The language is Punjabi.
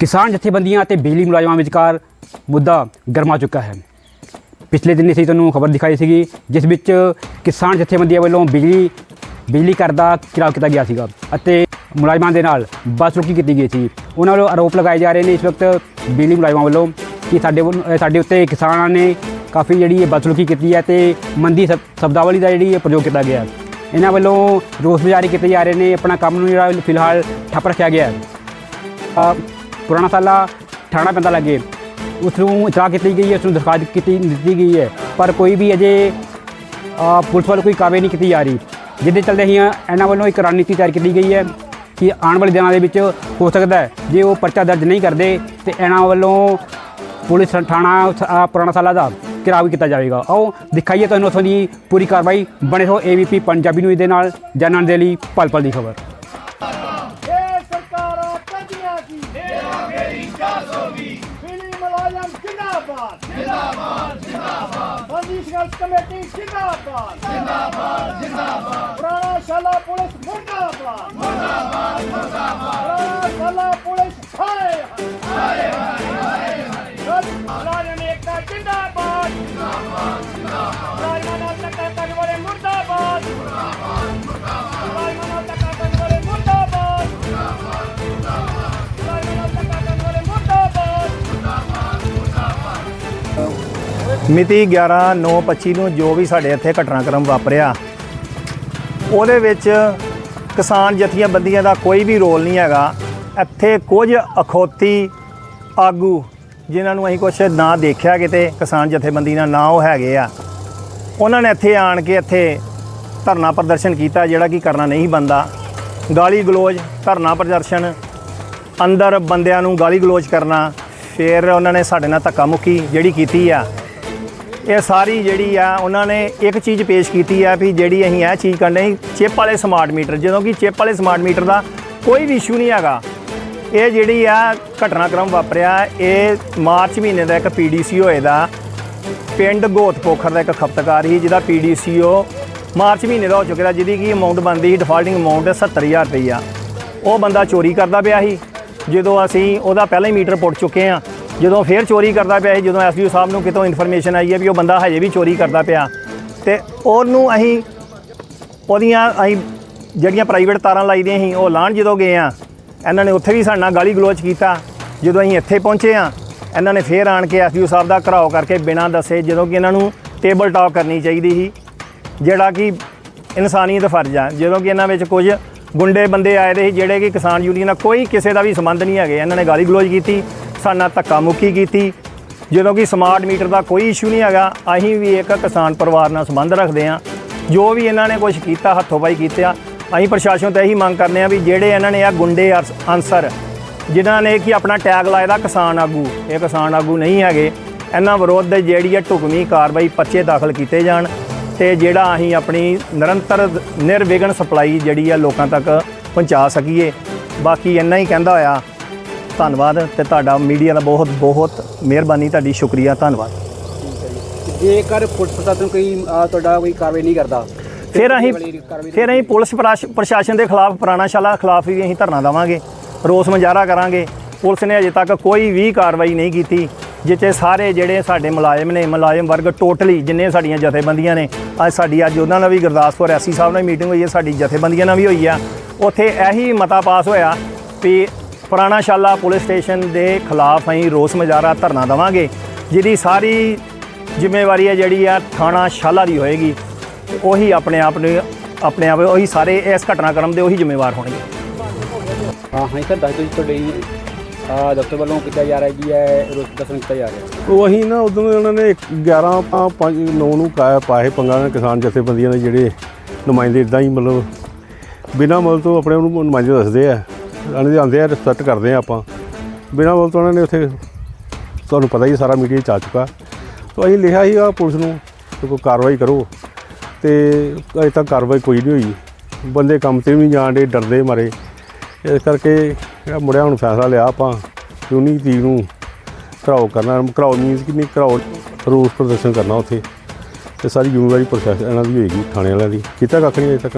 ਕਿਸਾਨ ਜਥੇਬੰਦੀਆਂ ਅਤੇ ਬਿਜਲੀ ਮੁਲਾਜ਼ਮਾਂ ਵਿਚਕਾਰ ਮੁੱਦਾ ਗਰਮਾ ਚੁੱਕਾ ਹੈ। ਪਿਛਲੇ ਦਿਨ ਅਸੀਂ ਤੁਹਾਨੂੰ ਖਬਰ ਦਿਖਾਈ ਸੀਗੀ, ਜਿਸ ਵਿੱਚ ਕਿਸਾਨ ਜਥੇਬੰਦੀਆਂ ਵੱਲੋਂ ਬਿਜਲੀ ਬਿਜਲੀ ਘਰ ਦਾ ਘਿਰਾਓ ਕੀਤਾ ਗਿਆ ਸੀਗਾ ਅਤੇ ਮੁਲਾਜ਼ਮਾਂ ਦੇ ਨਾਲ ਬੱਸ ਬਦਸਲੂਕੀ ਕੀਤੀ ਗਈ ਸੀ। ਉਹਨਾਂ ਵੱਲੋਂ ਆਰੋਪ ਲਗਾਏ ਜਾ ਰਹੇ ਨੇ ਇਸ ਵਕਤ ਬਿਜਲੀ ਮੁਲਾਜ਼ਮਾਂ ਵੱਲੋਂ ਕਿ ਸਾਡੇ ਵੱਲ- ਸਾਡੇ ਉੱਤੇ ਕਿਸਾਨਾਂ ਨੇ ਕਾਫੀ ਜਿਹੜੀ ਇਹ ਬਦਸਲੂਕੀ ਕੀਤੀ ਹੈ ਤੇ ਮੰਦੀ ਸ਼ਬ- ਸ਼ਬਦਾਵਲੀ ਦਾ ਜਿਹੜੀ ਇਹ ਪ੍ਰਯੋਗ ਕੀਤਾ ਗਿਆ ਇਹਨਾਂ ਵੱਲੋਂ ਰੋਸ ਮੁਜ਼ਾਹਰੇ ਕੀਤੇ ਜਾ ਰਹੇ ਨੇ, ਆਪਣਾ ਕੰਮ ਨੂੰ ਜਿਹੜਾ ਫਿਲਹਾਲ ਠੱਪ ਰੱਖਿਆ ਗਿਆ ਹੈ। ਪੁਰਾਣਾ ਸਾਲਾ ਠਾਣਾ ਪੈਂਦਾ ਲੱਗੇ। ਉਸ ਨੂੰ ਇਤਲਾਹ ਕੀਤੀ ਗਈ ਹੈ ਉਸ ਨੂੰ ਦਰਖਾਸਤ ਕੀਤੀ, ਦਿੱਤੀ ਗਈ ਹੈ, ਪਰ ਕੋਈ ਵੀ ਅਜੇ ਪੁਲਿਸ ਵੱਲੋਂ ਕੋਈ ਕਾਰਵਾਈ ਨਹੀਂ ਕੀਤੀ ਜਾ ਰਹੀ। ਜਿਹਦੇ ਚੱਲਦੇ ਹੀ ਇਹਨਾਂ ਵੱਲੋਂ ਇੱਕ ਰਣਨੀਤੀ ਤਿਆਰ ਕੀਤੀ ਗਈ ਹੈ ਕਿ ਆਉਣ ਵਾਲੇ ਦਿਨਾਂ ਦੇ ਵਿੱਚ ਹੋ ਸਕਦਾ ਹੈ, ਜੇ ਉਹ ਪਰਚਾ ਦਰਜ ਨਹੀਂ ਕਰਦੇ, ਤੇ ਇਹਨਾਂ ਵੱਲੋਂ ਪੁਲਿਸ ਥਾਣਾ ਪੁਰਾਣਾ ਸਾਲਾ ਦਾ ਘਿਰਾਵ ਵੀ ਕੀਤਾ ਜਾਵੇਗਾ। ਆਓ ਦਿਖਾਈਏ ਤੁਹਾਨੂੰ ਉੱਥੋਂ ਦੀ ਪੂਰੀ ਕਾਰਵਾਈ। ਬਣੇ ਰਹੋ ਏਬੀਪੀ ਪੰਜਾਬੀ ਨੂੰ ਇਹਦੇ ਨਾਲ। ਜਾਣਨ ਦੇ ਲਈ ਪਲ ਪਲ ਦੀ ਖਬਰ। ਜਿੰਦਾਬਾਦ ਜਿੰਦਾਬਾਦ। ਬੰਦੀ ਸੰਘਰਸ਼ ਕਮੇਟੀ ਜਿੰਦਾਬਾਦ। ਜਿੰਦਾਬਾਦ ਜਿੰਦਾਬਾਦ। ਪੁਰਾਣਾ ਸ਼ਾਲਾ ਪੁਲਿਸ ਮੁਰਦਾਬਾਦ। ਮੁਰਦਾਬਾਦ ਮੁਰਦਾਬਾਦ। ਮਿਤੀ 11/9/25 ਨੂੰ ਜੋ ਵੀ ਸਾਡੇ ਇੱਥੇ ਘਟਨਾਕ੍ਰਮ ਵਾਪਰਿਆ, ਉਹਦੇ ਵਿੱਚ ਕਿਸਾਨ ਜਥੇਬੰਦੀਆਂ ਦਾ ਕੋਈ ਵੀ ਰੋਲ ਨਹੀਂ ਹੈਗਾ। ਇੱਥੇ ਕੁਝ ਅਖੌਤੀ ਆਗੂ, ਜਿਨ੍ਹਾਂ ਨੂੰ ਅਸੀਂ ਕੁਛ ਨਾ ਦੇਖਿਆ ਕਿਤੇ, ਕਿਸਾਨ ਜਥੇਬੰਦੀ ਨਾਲ ਨਾ ਉਹ ਹੈਗੇ ਆ। ਉਹਨਾਂ ਨੇ ਇੱਥੇ ਆਣ ਕੇ ਇੱਥੇ ਧਰਨਾ ਪ੍ਰਦਰਸ਼ਨ ਕੀਤਾ, ਜਿਹੜਾ ਕਿ ਕਰਨਾ ਨਹੀਂ ਬੰਦਾ ਗਾਲੀ ਗਲੋਚ, ਧਰਨਾ ਪ੍ਰਦਰਸ਼ਨ, ਅੰਦਰ ਬੰਦਿਆਂ ਨੂੰ ਗਾਲੀ ਗਲੋਚ ਕਰਨਾ, ਫਿਰ ਉਹਨਾਂ ਨੇ ਸਾਡੇ ਨਾਲ ਧੱਕਾ ਮੁੱਕੀ, ਜਿਹੜੀ ਕੀਤੀ ਆ। ਇਹ ਸਾਰੀ ਜਿਹੜੀ ਆ, ਉਹਨਾਂ ਨੇ ਇੱਕ ਚੀਜ਼ ਪੇਸ਼ ਕੀਤੀ ਆ ਵੀ ਜਿਹੜੀ ਅਸੀਂ ਇਹ ਚੀਜ਼ ਕਰਨੀ ਚਿਪ ਵਾਲੇ ਸਮਾਰਟ ਮੀਟਰ ਜਦੋਂ ਕਿ ਚਿਪ ਵਾਲੇ ਸਮਾਰਟ ਮੀਟਰ ਦਾ ਕੋਈ ਵੀ ਇਸ਼ੂ ਨਹੀਂ ਹੈਗਾ। ਇਹ ਜਿਹੜੀ ਆ ਘਟਨਾਕ੍ਰਮ ਵਾਪਰਿਆ, ਇਹ ਮਾਰਚ ਮਹੀਨੇ ਦਾ ਇੱਕ ਪੀਡੀਸੀ ਹੋਏ ਦਾ ਪਿੰਡ ਗੋਤ ਪੋਖਰ ਦਾ ਇੱਕ ਖਪਤਕਾਰ ਸੀ ਜਿਹਦਾ ਪੀਡੀਸੀਓ ਮਾਰਚ ਮਹੀਨੇ ਦਾ ਹੋ ਚੁੱਕਿਆ, ਜਿਹਦੀ ਕੀ ਅਮਾਉਂਟ ਬਣਦੀ ਸੀ ਡਿਫਾਲਟਿੰਗ ਅਮਾਉਂਟ 70000 ਰੁਪਈਆ। ਉਹ ਬੰਦਾ ਚੋਰੀ ਕਰਦਾ ਪਿਆ ਸੀ। ਜਦੋਂ ਅਸੀਂ ਉਹਦਾ ਪਹਿਲਾਂ ਹੀ ਮੀਟਰ ਪੁੱਟ ਚੁੱਕੇ ਆ ਜਦੋਂ ਫੇਰ ਚੋਰੀ ਕਰਦਾ ਪਿਆ ਸੀ ਜਦੋਂ ਐਸਡੀਓ ਸਾਹਿਬ ਨੂੰ ਕਿਤੋਂ ਇਨਫੋਰਮੇਸ਼ਨ ਆਈ ਹੈ ਵੀ ਉਹ ਬੰਦਾ ਹਜੇ ਵੀ ਚੋਰੀ ਕਰਦਾ ਪਿਆ। ਤੇ ਉਹਨੂੰ ਅਸੀਂ, ਉਹਦੀਆਂ ਅਸੀਂ ਜਿਹੜੀਆਂ ਪ੍ਰਾਈਵੇਟ ਤਾਰਾਂ ਲਾਈਦੀਆਂ ਸੀ, ਉਹ ਲਾਣ ਜਦੋਂ ਗਏ ਆ ਇਹਨਾਂ ਨੇ ਉੱਥੇ ਵੀ ਸਾਡੇ ਨਾਲ ਗਾਲੀ ਗਲੋਚ ਕੀਤਾ। ਜਦੋਂ ਅਸੀਂ ਇੱਥੇ ਪਹੁੰਚੇ ਆ ਇਹਨਾਂ ਨੇ ਫੇਰ ਆਣ ਕੇ ਐਸਡੀਓ ਸਾਹਿਬ ਦਾ ਘਰਾਓ ਕਰਕੇ ਬਿਨਾਂ ਦੱਸੇ ਜਦੋਂ ਕਿ ਇਹਨਾਂ ਨੂੰ ਟੇਬਲ ਟਾਕ ਕਰਨੀ ਚਾਹੀਦੀ ਸੀ, ਜਿਹੜਾ ਕਿ ਇਨਸਾਨੀਅਤ ਫਰਜ਼ ਆ। ਜਦੋਂ ਕਿ ਇਹਨਾਂ ਵਿੱਚ ਕੁਝ ਗੁੰਡੇ ਬੰਦੇ ਆਏ ਦੇ ਸੀ, ਜਿਹੜੇ ਕਿ ਕਿਸਾਨ ਯੂਨੀਅਨ ਨਾਲ ਕੋਈ ਕਿਸੇ ਦਾ ਵੀ ਸੰਬੰਧ ਨਹੀਂ ਹੈਗੇ। ਇਹਨਾਂ ਨੇ ਗਾਲੀ ਗਲੋਚ ਕੀਤੀ। ਸਾਡੇ ਨਾਲ ਧੱਕਾ ਮੁੱਕੀ ਕੀਤੀ। ਜਦੋਂ ਕਿ ਸਮਾਰਟ ਮੀਟਰ ਦਾ ਕੋਈ ਇਸ਼ੂ ਨਹੀਂ ਹੈਗਾ, ਅਸੀਂ ਵੀ ਇੱਕ ਕਿਸਾਨ ਪਰਿਵਾਰ ਨਾਲ ਸੰਬੰਧ ਰੱਖਦੇ ਹਾਂ। ਜੋ ਵੀ ਇਹਨਾਂ ਨੇ ਕੁਝ ਕੀਤਾ, ਹੱਥੋਂ ਪਾਈ ਕੀਤਾ ਅਸੀਂ ਪ੍ਰਸ਼ਾਸਨ ਤੋਂ ਇਹੀ ਮੰਗ ਕਰਨੇ ਆ ਵੀ ਜਿਹੜੇ ਇਹਨਾਂ ਨੇ ਆ ਗੁੰਡੇ ਅਰਸ- ਅਨਸਰ, ਜਿਨ੍ਹਾਂ ਨੇ ਕਿ ਆਪਣਾ ਟੈਗ ਲਾਇਆ ਦਾ ਕਿਸਾਨ ਆਗੂ, ਇਹ ਕਿਸਾਨ ਆਗੂ ਨਹੀਂ ਹੈਗੇ, ਇਹਨਾਂ ਵਿਰੁੱਧ ਜਿਹੜੀ ਹੈ ਢੁਕਵੀਂ ਕਾਰਵਾਈ ਪਰਚੇ ਦਾਖਲ ਕੀਤੇ ਜਾਣ ਤੇ ਜਿਹੜਾ ਅਸੀਂ ਆਪਣੀ ਨਿਰੰਤਰ ਨਿਰਵਿਘਨ ਸਪਲਾਈ ਜਿਹੜੀ ਆ ਲੋਕਾਂ ਤੱਕ ਪਹੁੰਚਾ ਸਕੀਏ। ਬਾਕੀ ਇੰਨਾ ਹੀ ਕਹਿੰਦਾ ਹੋਇਆ। ਧੰਨਵਾਦ ਤੇ ਤੁਹਾਡਾ ਮੀਡੀਆ ਦਾ ਬਹੁਤ ਬਹੁਤ ਮਿਹਰਬਾਨੀ ਤੁਹਾਡੀ ਸ਼ੁਕਰੀਆ ਧੰਨਵਾਦ। ਜੇਕਰ ਪੁਲਿਸ ਪ੍ਰਸ਼ਾਸਨ ਕੋਈ ਤੁਹਾਡਾ ਕੋਈ ਕਾਰਵਾਈ ਨਹੀਂ ਕਰਦਾ ਫਿਰ ਅਸੀਂ ਫਿਰ ਅਸੀਂ ਪੁਲਿਸ ਪ੍ਰਾਸ਼- ਪ੍ਰਸ਼ਾਸਨ ਦੇ ਖਿਲਾਫ ਪੁਰਾਣਾ ਸ਼ਾਲਾ ਖਿਲਾਫ ਵੀ ਅਸੀਂ ਧਰਨਾ ਦੇਵਾਂਗੇ ਰੋਸ ਮੁਜ਼ਾਹਰਾ ਕਰਾਂਗੇ। ਪੁਲਿਸ ਨੇ ਅਜੇ ਤੱਕ ਕੋਈ ਵੀ ਕਾਰਵਾਈ ਨਹੀਂ ਕੀਤੀ ਜਿੱਥੇ ਸਾਰੇ ਜਿਹੜੇ ਸਾਡੇ ਮੁਲਾਜ਼ਮ ਨੇ ਮੁਲਾਜ਼ਮ ਵਰਗ ਟੋਟਲੀ ਜਿੰਨੇ ਸਾਡੀਆਂ ਜਥੇਬੰਦੀਆਂ ਨੇ ਅੱਜ ਸਾਡੀ ਅੱਜ ਉਹਨਾਂ ਨਾਲ ਵੀ ਗੁਰਦਾਸਪੁਰ ਐਸੀ ਸਾਹਿਬ ਨਾਲ ਮੀਟਿੰਗ ਹੋਈ ਹੈ ਸਾਡੀ ਜਥੇਬੰਦੀਆਂ ਨਾਲ ਵੀ ਹੋਈ ਆ। ਉੱਥੇ ਇਹੀ ਮਤਾ ਪਾਸ ਹੋਇਆ ਵੀ ਪੁਰਾਣਾ ਸ਼ਾਲਾ ਪੁਲਿਸ ਸਟੇਸ਼ਨ ਦੇ ਖਿਲਾਫ ਅਸੀਂ ਰੋਸ ਮੁਜ਼ਾਹਰਾ ਧਰਨਾ ਦੇਵਾਂਗੇ ਜਿਹਦੀ ਸਾਰੀ ਜ਼ਿੰਮੇਵਾਰੀ ਹੈ ਜਿਹੜੀ ਆ ਥਾਣਾ ਸ਼ਾਲਾ ਦੀ ਹੋਏਗੀ। ਉਹੀ ਆਪਣੇ ਆਪ ਨੂੰ ਆਪਣੇ ਆਪ ਉਹੀ ਸਾਰੇ ਇਸ ਘਟਨਾਕ੍ਰਮ ਦੇ ਉਹੀ ਜ਼ਿੰਮੇਵਾਰ ਹੋਣਗੇ। ਹਾਂ ਹਾਂ ਸਰ ਦੱਸ ਦਿਓ ਜੀ ਤੁਹਾਡੇ ਅ, ਦਫ਼ਤਰ ਵੱਲੋਂ ਕੀਤਾ ਜਾ ਰਿਹਾ ਜੀ ਹੈ ਰੋਸ ਪ੍ਰਦਰਸ਼ਨ ਕੀਤਾ ਜਾ ਰਿਹਾ। ਉਹ ਅਸੀਂ ਨਾ ਉਦੋਂ ਉਹਨਾਂ ਨੇ 11 5 9 ਨੂੰ ਪਾਏ ਪੰਗਾ ਨੇ ਕਿਸਾਨ ਜਥੇਬੰਦੀਆਂ ਦੇ ਜਿਹੜੇ ਨੁਮਾਇੰਦੇ ਇਦਾਂ ਹੀ ਮਤਲਬ ਬਿਨਾਂ ਮੁੱਲ ਤੋਂ ਆਪਣੇ ਉਹਨੂੰ ਨੁਮਾਇੰਦੇ ਦੱਸਦੇ ਆ। ਆਂਦੇ ਆਉਂਦੇ ਆ ਰਿਸਪੈਕਟ ਕਰਦੇ ਆ ਆਪਾਂ। ਬਿਨਾਂ ਬੋਲ ਤੋਂ ਉਹਨਾਂ ਨੇ ਉੱਥੇ, ਤੁਹਾਨੂੰ ਪਤਾ ਹੀ ਸਾਰਾ ਮੀਡੀਆ 'ਚ ਆ ਚੁੱਕਾ। ਤਾਂ ਅਸੀਂ ਲਿਖਿਆ ਸੀਗਾ ਪੁਲਿਸ ਨੂੰ ਕਿ ਕੋਈ ਕਾਰਵਾਈ ਕਰੋ। ਤੇ ਅਜੇ ਤੱਕ ਕਾਰਵਾਈ ਕੋਈ ਨਹੀਂ ਹੋਈ। ਬੰਦੇ ਕੰਮ ਤੇ ਵੀ ਜਾਣ ਡੇ ਡਰਦੇ ਮਾਰੇ। ਇਸ ਕਰਕੇ ਜਿਹੜਾ ਮੁੜਿਆ ਹੁਣ ਫੈਸਲਾ ਲਿਆ ਆਪਾਂ ਕਿ 19 ਤਰੀਕ ਨੂੰ ਘਰਾਓ ਕਰਨਾ। ਘਰਾਓ ਮੀਨਸ ਕਿ ਨਹੀਂ, ਘਰਾਓ ਰੋਸ ਪ੍ਰਦਰਸ਼ਨ ਕਰਨਾ ਉੱਥੇ। ਤੇ ਸਾਰੀ ਜ਼ਿੰਮੇਵਾਰੀ ਪ੍ਰਸ਼ਾਸਨ ਇਹਨਾਂ ਦੀ ਹੋਏਗੀ, ਥਾਣੇ ਵਾਲਿਆਂ ਦੀ। ਕੀਤਾ ਕੱਖ ਨਹੀਂ ਅਜੇ ਤੱਕ।